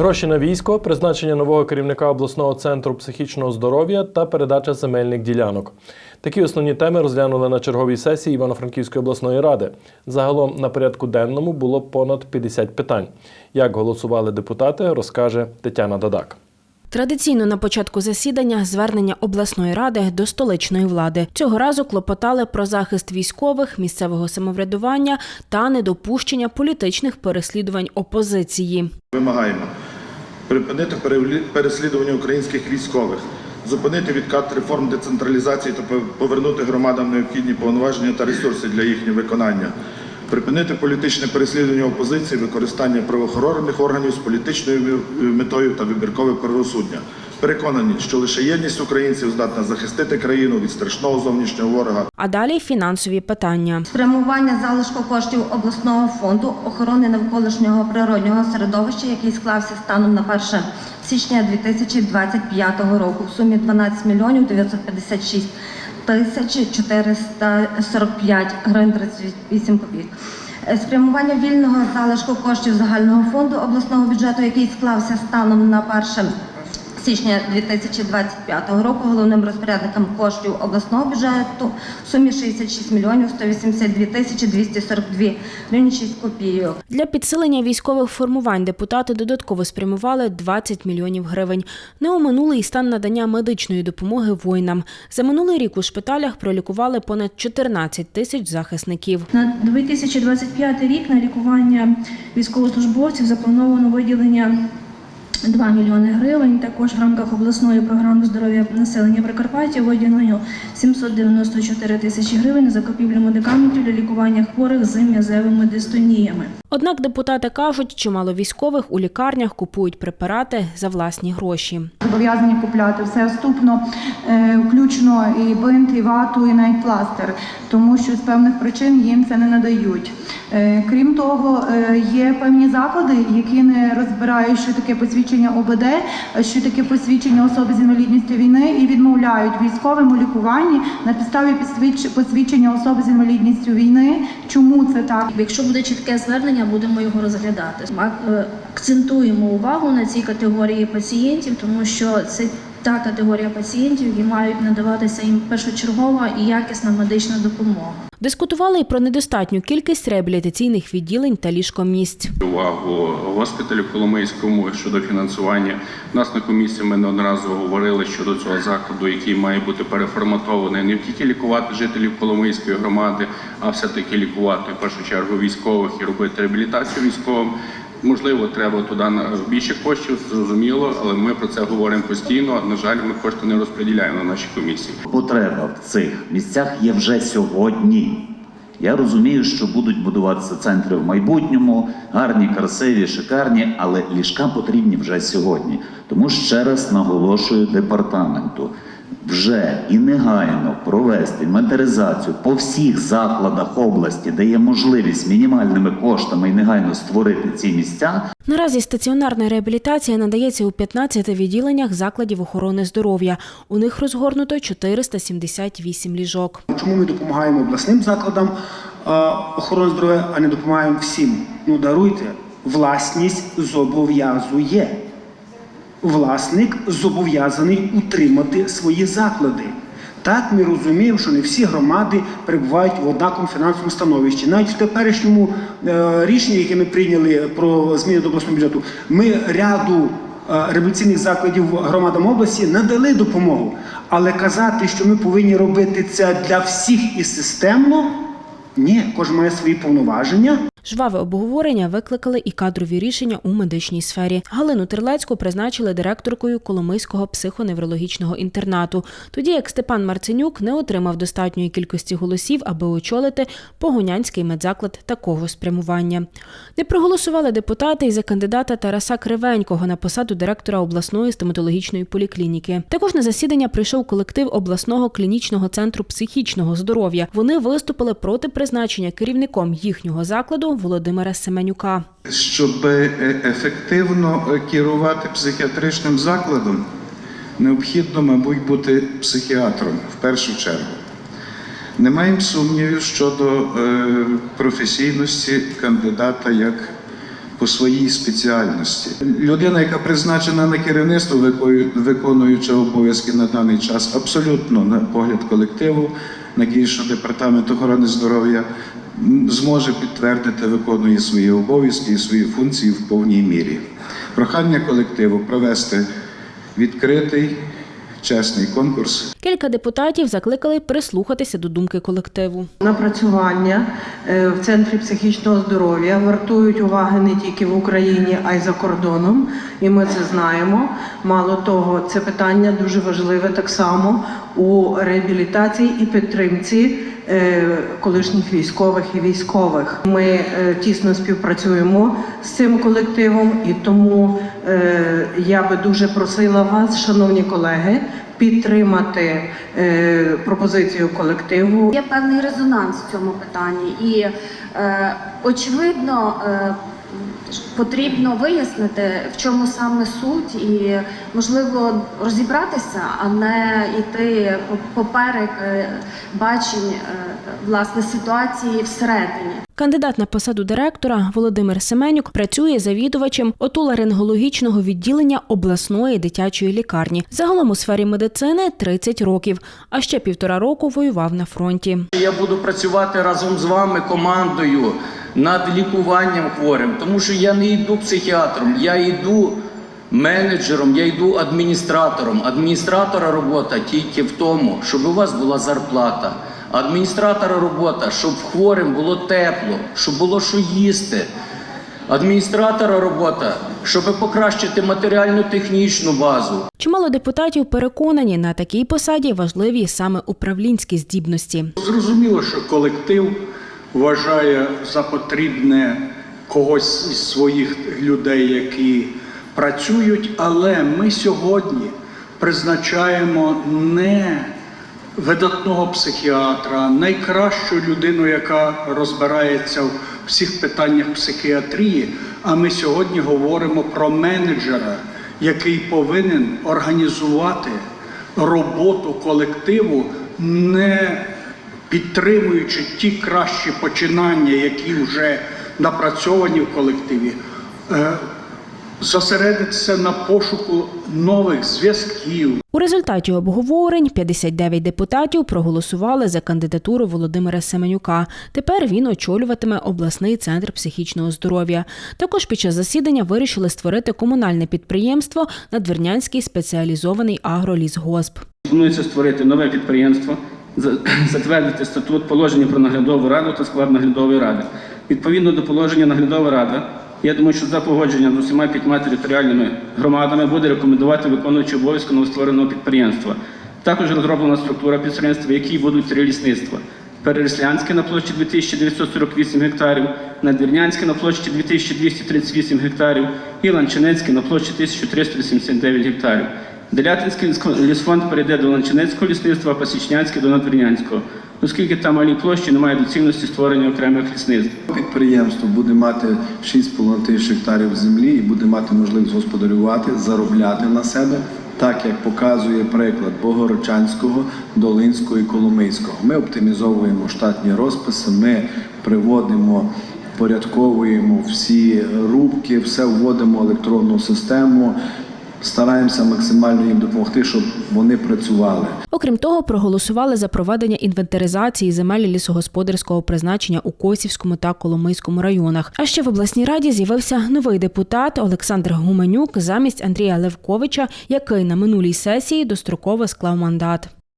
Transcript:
Гроші на військо, призначення нового керівника обласного центру психічного здоров'я та передача земельних ділянок. Такі основні теми розглянули на черговій сесії Івано-Франківської обласної ради. Загалом на порядку денному було понад 50 питань. Як голосували депутати, розкаже Тетяна Дадак. Традиційно на початку засідання звернення обласної ради до столичної влади цього разу клопотали про захист військових, місцевого самоврядування та недопущення політичних переслідувань опозиції. Вимагаємо припинити переслідування українських військових, зупинити відкат реформ децентралізації та пов- повернути громадам необхідні повноваження та ресурси для їхнього виконання, припинити політичне переслідування опозиції, використання правоохоронних органів з політичною метою та вибіркове правосуддя. Переконані, що лише єдність українців здатна захистити країну від страшного зовнішнього ворога А далі фінансові питання. Спрямування залишку коштів обласного фонду охорони навколишнього природнього середовища, який склався станом на 1 січня 2025 року в сумі 12 мільйонів 956 тисяч 445 гривень 38 копійок. Е, Спрямування вільного залишку коштів загального фонду обласного бюджету, який склався станом на 1 січня 2025 року головним розпорядником коштів обласного бюджету в сумі 66 мільйонів 182 тисячі 242 гривні 6 копійок. Для підсилення військових формувань депутати додатково спрямували 20 мільйонів гривень. Не оминули і стан надання медичної допомоги воїнам. За минулий рік у шпиталях пролікували понад 14 тисяч захисників. На 2025 рік на лікування військовослужбовців заплановано виділення 2 мільйони гривень. Також в рамках обласної програми здоров'я населення Прикарпаття виділено 794 тисячі гривень на закупівлю медикаментів для лікування хворих з м'язевими дистоніями. Однак депутати кажуть, чимало військових у лікарнях купують препарати за власні гроші. Зобов'язані купляти все вступно, е, включно і бинт, і вату, і навіть пластир, тому що з певних причин їм це не надають. Е, Крім того, е, є певні заклади, які не розбирають, що таке посвідчення ОБД, що таке посвідчення особи з інвалідністю війни, і відмовляють військовим у лікуванні на підставі посвідч- посвідчення особи з інвалідністю війни. Чому це так? Якщо буде чітке звернення, будемо його розглядати. Акцентуємо увагу на цій категорії пацієнтів, тому що це та категорія пацієнтів, які мають надаватися їм першочергова і якісна медична допомога. Дискутували й про недостатню кількість реабілітаційних відділень та ліжкомісць. увагу госпіталю Коломийському щодо фінансування. У нас на комісії ми неодноразово говорили щодо цього закладу, який має бути переформатований не тільки лікувати жителів Коломийської громади, а все-таки лікувати в першу чергу військових і робити реабілітацію військовим. Можливо, треба туди більше коштів, зрозуміло, але ми про це говоримо постійно. На жаль, ми кошти не розподіляємо на нашій комісії. Потреба в цих місцях є вже сьогодні. Я розумію, що будуть будуватися центри в майбутньому, гарні, красиві, шикарні, але ліжка потрібні вже сьогодні. Тому ще раз наголошую департаменту вже і негайно провести інвентаризацію по всіх закладах області, де є можливість мінімальними коштами і негайно створити ці місця, Наразі стаціонарна реабілітація надається у 15 відділеннях закладів охорони здоров'я. У них розгорнуто 478 ліжок. Чому ми допомагаємо обласним закладам е, охорони здоров'я, а не допомагаємо всім? Ну даруйте, власність зобов'язує. Власник зобов'язаний утримати свої заклади. Так ми розуміємо, що не всі громади перебувають в однаковому фінансовому становищі. Навіть в теперішньому е, рішенні, яке ми прийняли про зміни до обласного бюджету, ми ряду е, реабілітаційних закладів громадам області надали допомогу. Але казати, що ми повинні робити це для всіх і системно, ні, кожен має свої повноваження. Жваве обговорення викликали і кадрові рішення у медичній сфері. Галину Терлецьку призначили директоркою Коломийського психоневрологічного інтернату, тоді як Степан Марценюк не отримав достатньої кількості голосів, аби очолити Погонянський медзаклад такого спрямування. Не проголосували депутати і за кандидата Тараса Кривенького на посаду директора обласної стоматологічної поліклініки. Також на засідання прийшов колектив обласного клінічного центру психічного здоров'я. Вони виступили проти призначення керівником їхнього закладу Володимира Семенюка. Щоб е, ефективно е, керувати психіатричним закладом, необхідно, мабуть, бути психіатром в першу чергу. Не маємо сумнівів щодо е, професійності кандидата як по своїй спеціальності. Людина, яка призначена на керівництво, виконуючи обов'язки на даний час, абсолютно на погляд колективу, надію, що департамент охорони здоров'я зможе підтвердити, виконує свої обов'язки і свої функції в повній мірі. Прохання колективу провести відкритий, чесний конкурс Кілька депутатів закликали прислухатися до думки колективу. Напрацювання е, в центрі психічного здоров'я вартують уваги не тільки в Україні, а й за кордоном. І ми це знаємо. Мало того, це питання дуже важливе так само у реабілітації і підтримці колишніх військових і військових. Ми е, тісно співпрацюємо з цим колективом, і тому е, я би дуже просила вас, шановні колеги, підтримати е, пропозицію колективу. Є певний резонанс в цьому питанні, і е, очевидно. Потрібно вияснити, в чому саме суть, і можливо розібратися, а не йти поперек е, бачень е, власне ситуації всередині. Кандидат на посаду директора Володимир Семенюк працює завідувачем отоларингологічного відділення обласної дитячої лікарні. Загалом у сфері медицини 30 років, а ще півтора року воював на фронті. Я буду працювати разом з вами командою над лікуванням хворим, тому що я не йду психіатром, я йду менеджером, я йду адміністратором. Адміністратора робота тільки в тому, щоб у вас була зарплата. Адміністратора робота, щоб хворим було тепло, щоб було що їсти. Адміністратора робота, щоб покращити матеріально-технічну базу, Чимало депутатів переконані, на такій посаді важливі саме управлінські здібності. Зрозуміло, що колектив вважає за потрібне когось із своїх людей, які працюють, але ми сьогодні призначаємо не видатного психіатра, найкращу людину, яка розбирається в всіх питаннях психіатрії. А ми сьогодні говоримо про менеджера, який повинен організувати роботу колективу, не підтримуючи ті кращі починання, які вже напрацьовані в колективі. е, Зосередитися на пошуку нових зв'язків, У результаті обговорень 59 депутатів проголосували за кандидатуру Володимира Семенюка. Тепер він очолюватиме обласний центр психічного здоров'я. Також під час засідання вирішили створити комунальне підприємство Надвірнянський спеціалізований агролісгосп. Планується створити нове підприємство, затвердити статут положення про наглядову раду та склад наглядової ради. Відповідно до положення наглядова рада, я думаю, що за погодженням з усіма п'ятьма територіальними громадами буде рекомендувати виконуючи обов'язку новоствореного підприємства. Також розроблена структура підприємства, в якій будуть три лісництва. Перереслянське на площі 2948 гектарів, Надвірнянське на площі 2238 гектарів і Ланчинецьке на площі 1389 гектарів. Делятинський лісфонд перейде до Ланчинецького лісництва, Пасічнянське до Надвірнянського, оскільки там малі площі немає доцільності створення окремих лісництв. Підприємство буде мати 6,5 тисяч гектарів землі і буде мати можливість господарювати, заробляти на себе, так як показує приклад Богородчанського, Долинського і Коломийського. Ми оптимізовуємо штатні розписи, ми приводимо, порядковуємо всі рубки, все вводимо в електронну систему. Стараємося максимально їм допомогти, щоб вони працювали. Окрім того, проголосували за проведення інвентаризації земель лісогосподарського призначення у Косівському та Коломийському районах. А ще в обласній раді з'явився новий депутат Олександр Гуменюк замість Андрія Левковича, який на минулій сесії достроково склав мандат.